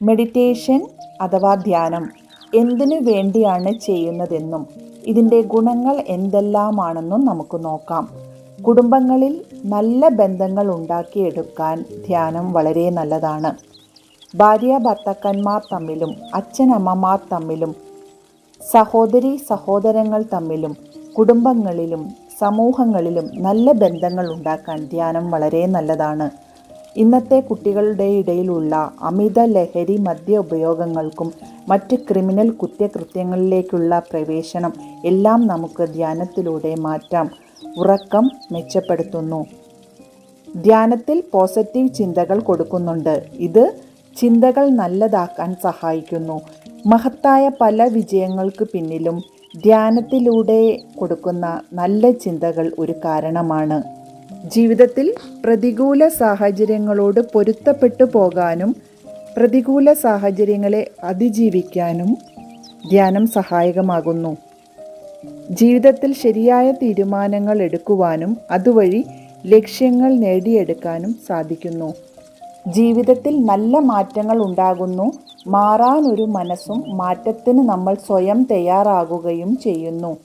Meditation അഥവാ ധ്യാനം എന്തിനു വേണ്ടിയാണ് ചെയ്യുന്നതെന്നും ഇതിന്റെ ഗുണങ്ങൾ എന്തെല്ലാമാണെന്നും നമുക്ക് നോക്കാം. കുടുംബങ്ങളിൽ നല്ല ബന്ധങ്ങൾ ഉണ്ടാക്കിയെടുക്കാൻ ധ്യാനം വളരെ നല്ലതാണ്. ഭാര്യ ഭർത്താക്കന്മാർ തമ്മിലും അച്ഛനമ്മമാർ തമ്മിലും സഹോദരി സഹോദരങ്ങൾ തമ്മിലും കുടുംബങ്ങളിലും സമൂഹങ്ങളിലും നല്ല ബന്ധങ്ങൾ ഉണ്ടാക്കാൻ ധ്യാനം വളരെ നല്ലതാണ്. ഇന്നത്തെ കുട്ടികളുടെ ഇടയിലുള്ള അമിത ലഹരി മദ്യ ഉപയോഗങ്ങൾക്കും മറ്റ് ക്രിമിനൽ കുറ്റകൃത്യങ്ങളിലേക്കുള്ള പ്രവേശനം എല്ലാം നമുക്ക് ധ്യാനത്തിലൂടെ മാറ്റാം. ഉറക്കം മെച്ചപ്പെടുത്തുന്നു. ധ്യാനത്തിൽ പോസിറ്റീവ് ചിന്തകൾ കൊടുക്കുന്നുണ്ട്. ഇത് ചിന്തകൾ നല്ലതാക്കാൻ സഹായിക്കുന്നു. മഹത്തായ പല വിജയങ്ങൾക്ക് പിന്നിലും ധ്യാനത്തിലൂടെ കൊടുക്കുന്ന നല്ല ചിന്തകൾ ഒരു കാരണമാണ്. ജീവിതത്തിൽ പ്രതികൂല സാഹചര്യങ്ങളോട് പൊരുത്തപ്പെട്ടു പോകാനും പ്രതികൂല സാഹചര്യങ്ങളെ അതിജീവിക്കാനും ധ്യാനം സഹായകമാകുന്നു. ജീവിതത്തിൽ ശരിയായ തീരുമാനങ്ങൾ എടുക്കുവാനും അതുവഴി ലക്ഷ്യങ്ങൾ നേടിയെടുക്കാനും സാധിക്കുന്നു. ജീവിതത്തിൽ നല്ല മാറ്റങ്ങൾ ഉണ്ടാകുന്നു. മാറാനൊരു മനസ്സും മാറ്റത്തിന് നമ്മൾ സ്വയം തയ്യാറാകുകയും ചെയ്യുന്നു.